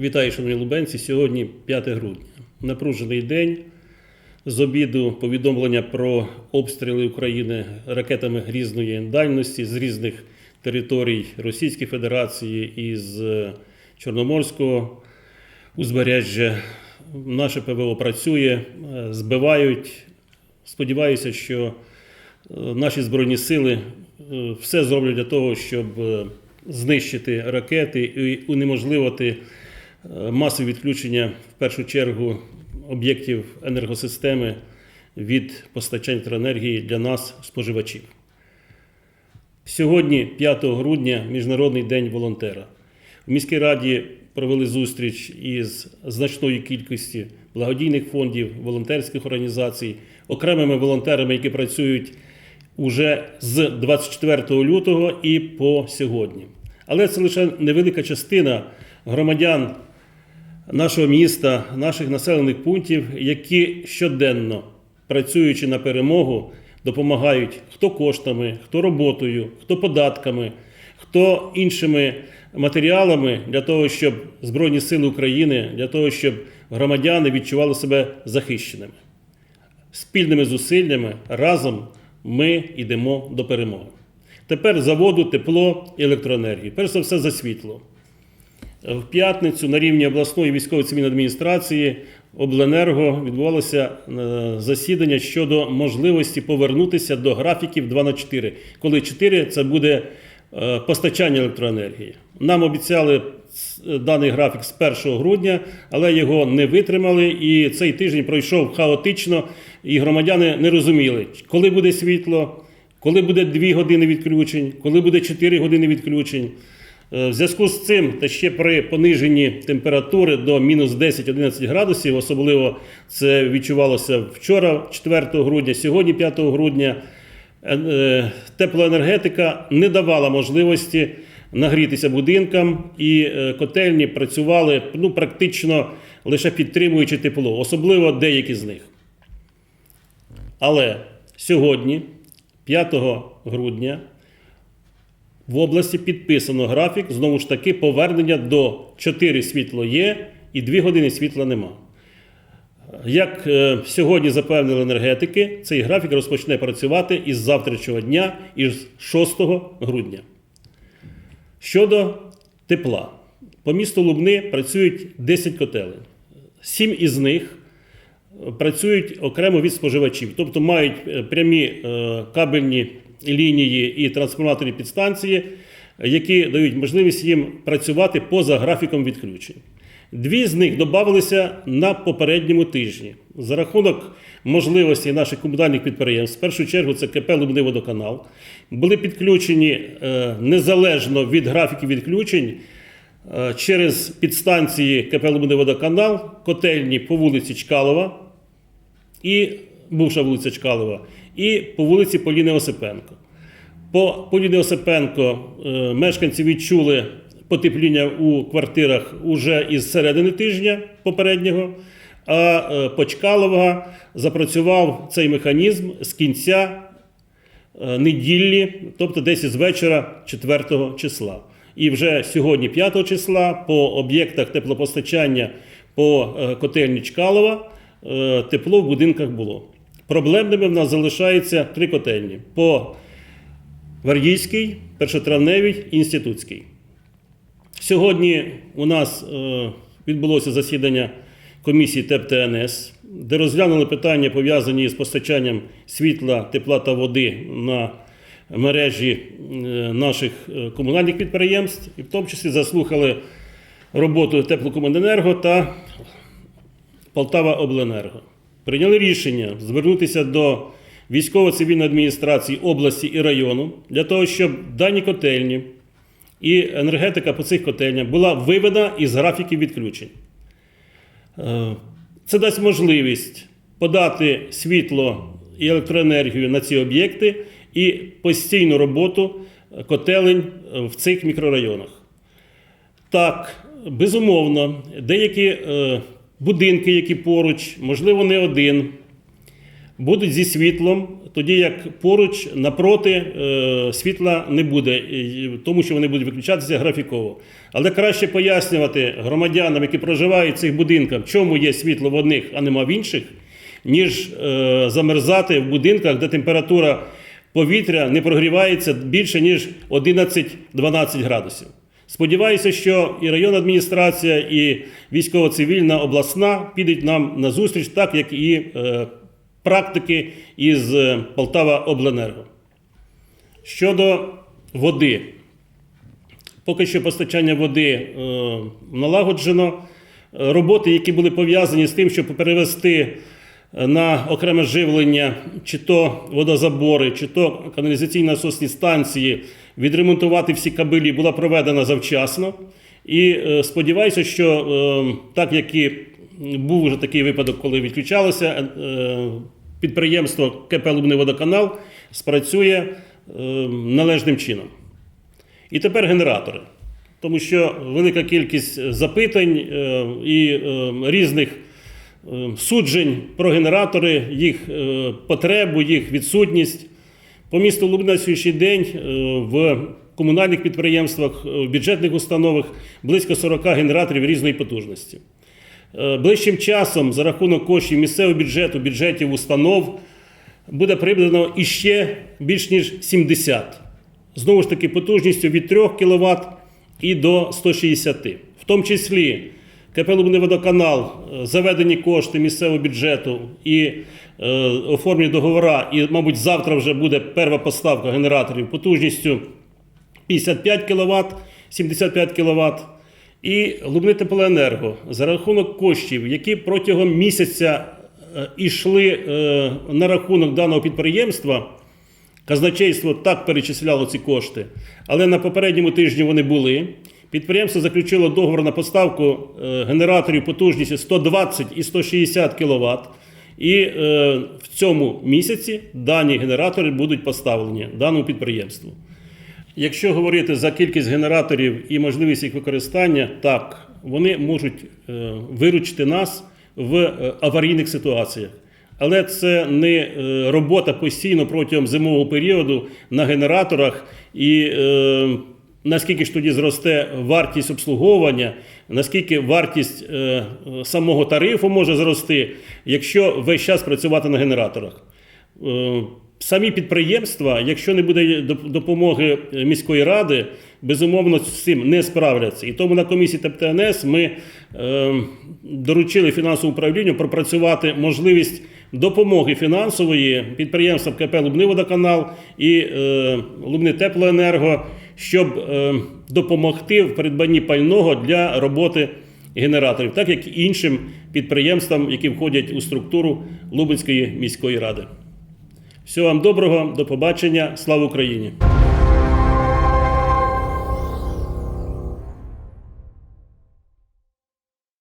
Вітаю, шановні лубенці. Сьогодні 5 грудня. Напружений день. З обіду повідомлення про обстріли України ракетами різної дальності з різних територій Російської Федерації і з Чорноморського узбережжя. Наше ПВО працює, е, збивають. Сподіваюся, що е, наші збройні сили е, все зроблять для того, щоб е, знищити ракети і унеможливити е, масові відключення в першу чергу об'єктів енергосистеми від постачання електроенергії для нас, споживачів. Сьогодні, 5 грудня, Міжнародний день волонтера. В міській раді провели зустріч із значною кількістю благодійних фондів, волонтерських організацій, окремими волонтерами, які працюють уже з 24 лютого і по сьогодні. Але це лише невелика частина громадян нашого міста, наших населених пунктів, які щоденно, працюючи на перемогу, допомагають хто коштами, хто роботою, хто податками, хто іншими матеріалами для того, щоб Збройні Сили України, для того, щоб громадяни відчували себе захищеними. Спільними зусиллями разом ми йдемо до перемоги. Тепер заводу тепло і електроенергії. Перш за все за світло. В п'ятницю на рівні обласної військової цивільної адміністрації Обленерго відбувалося е, засідання щодо можливості повернутися до графіків 2 на 4, коли 4 це буде е, постачання електроенергії. Нам обіцяли даний графік з 1 грудня, але його не витримали, і цей тиждень пройшов хаотично, і громадяни не розуміли, коли буде світло, коли буде 2 години відключень, коли буде 4 години відключень. Е, В зв'язку з цим та ще при пониженні температури до мінус 10-11 градусів, особливо це відчувалося вчора, 4 грудня, сьогодні, 5 грудня, е, е, теплоенергетика не давала можливості нагрітися будинкам, і котельні працювали ну, практично лише підтримуючи тепло, особливо деякі з них. Але сьогодні, 5 грудня, в області підписано графік, знову ж таки, повернення до 4 світло є і 2 години світла нема. Як е, сьогодні запевнили енергетики, цей графік розпочне працювати із завтрашнього дня, із 6 грудня. Щодо тепла, по місту Лубни працюють 10 котелень. Сім із них працюють окремо від споживачів, тобто мають е, прямі е, кабельні лінії і трансформаторні підстанції, які дають можливість їм працювати поза графіком відключень. Дві з них додавалися на попередньому тижні за рахунок можливості наших комунальних підприємств. В першу чергу це КП «Лубниводоканал». Були підключені е, незалежно від графіків відключень е, через підстанції КП «Лубниводоканал», котельні по вулиці Чкалова і бувша вулиця Чкалова, і по вулиці Поліни Осипенко. По Поліни Осипенко е, мешканці відчули потепління у квартирах уже із середини тижня попереднього, а е, по Чкалова запрацював цей механізм з кінця е, неділі, тобто десь із вечора 4 числа. І вже сьогодні, 5 числа, по об'єктах теплопостачання по котельні Чкалова тепло в будинках було. Проблемними в нас залишаються три котельні: по Вардійській, Першотравневій, і Інститутській. Сьогодні у нас е, відбулося засідання комісії ТЕП-ТНС, де розглянули питання, пов'язані з постачанням світла, тепла та води на мережі е, наших е, комунальних підприємств, і в тому числі заслухали роботу теплокомуненерго та Полтава Обленерго. Прийняли рішення звернутися до військово-цивільної адміністрації області і району для того, щоб дані котельні і енергетика по цих котельнях була виведена із графіків відключень. Е, Це дасть можливість подати світло і електроенергію на ці об'єкти і постійну роботу котелень в цих мікрорайонах. Так, безумовно, деякі е, будинки, які поруч, можливо, не один, будуть зі світлом, тоді як поруч напроти е, світла не буде, тому що вони будуть виключатися графіково. Але краще пояснювати громадянам, які проживають в цих будинках, чому є світло в одних, а нема в інших, ніж е, замерзати в будинках, де температура повітря не прогрівається більше ніж 11-12 градусів. Сподіваюся, що і районна адміністрація, і військово-цивільна обласна підуть нам на зустріч, так як і е, практики із е, Полтава Обленерго. Щодо води, поки що постачання води е, налагоджено. Роботи, які були пов'язані з тим, щоб перевести на окреме живлення чи то водозабори, чи то каналізаційні насосні станції, відремонтувати всі кабелі, була проведена завчасно. І е, сподіваюся, що е, так як і був вже такий випадок, коли відключалося е, підприємство КП «Лубний водоканал спрацює належним чином. І тепер генератори. Тому що велика кількість запитань і різних суджень про генератори, їх е, потребу, їх відсутність. По місту Лубна на сьогоднішній день е, в комунальних підприємствах, е, в бюджетних установах близько 40 генераторів різної потужності. Ближчим часом за рахунок коштів місцевого бюджету, бюджетів установ буде придбано іще більш ніж 70. Знову ж таки, потужністю від 3 кВт і до 160. В тому числі КП «Лубний водоканал, е, заведені кошти місцевого бюджету і е, оформлені договори, і, мабуть, завтра вже буде перша поставка генераторів потужністю 55 кВт, 75 кВт. І Лубни Теплоенерго за рахунок коштів, які протягом місяця е, йшли е, на рахунок даного підприємства, казначейство так перечисляло ці кошти, але на попередньому тижні вони були. Підприємство заключило договор на поставку е, генераторів потужністю 120 і 160 кВт. І е, в цьому місяці дані генератори будуть поставлені даному підприємству. Якщо говорити за кількість генераторів і можливість їх використання, так, вони можуть е, виручити нас в аварійних ситуаціях. Але це не робота постійно протягом зимового періоду на генераторах і наскільки ж тоді зросте вартість обслуговування, наскільки вартість е, самого тарифу може зрости, якщо весь час працювати на генераторах. Е, Самі підприємства, якщо не буде допомоги міської ради, безумовно з цим не справляться. І тому на комісії ТПТНС ми е, доручили фінансовому управлінню пропрацювати можливість допомоги фінансової підприємствам КП Лубний водоканал і е, Лубни Теплоенерго, щоб е, допомогти в придбанні пального для роботи генераторів, так як і іншим підприємствам, які входять у структуру Лубенської міської ради. Всього вам доброго, до побачення, слава Україні!